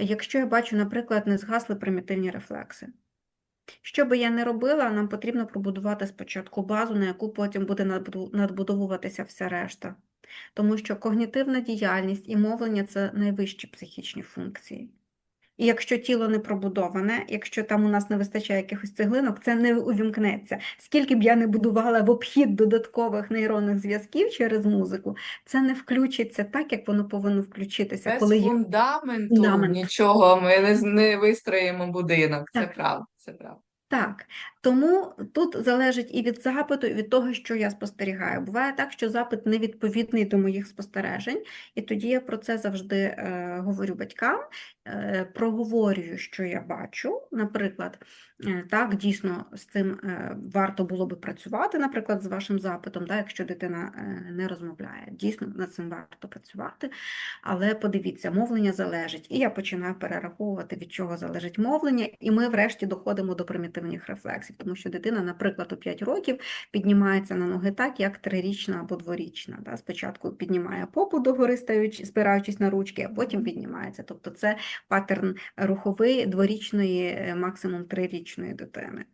якщо я бачу, наприклад, не згасли примітивні рефлекси. Що би я не робила, нам потрібно пробудувати спочатку базу, на яку потім буде надбудовуватися вся решта. Тому що когнітивна діяльність і мовлення це найвищі психічні функції. І якщо тіло не пробудоване, якщо там у нас не вистачає якихось цеглинок, це не увімкнеться. Скільки б я не будувала в обхід додаткових нейронних зв'язків через музику, це не включиться так, як воно повинно включитися, Без коли фундаменту фундамент. нічого ми не, не вистроїмо будинок. Це Так. правда, це правда. Так, тому тут залежить і від запиту, і від того, що я спостерігаю. Буває так, що запит невідповідний до моїх спостережень, і тоді я про це завжди е, говорю батькам, е, проговорюю, що я бачу. Наприклад, е, так, дійсно з цим е, варто було би працювати, наприклад, з вашим запитом, да, якщо дитина е, не розмовляє. Дійсно, над цим варто працювати. Але подивіться, мовлення залежить. І я починаю перераховувати, від чого залежить мовлення, і ми врешті доходимо до примітивних рефлексів, тому що дитина, наприклад, у 5 років піднімається на ноги так, як трирічна або дворічна. Да? Спочатку піднімає попу догори, спираючись на ручки, а потім піднімається. Тобто це паттерн руховий дворічної, е, максимум трирічної дитини.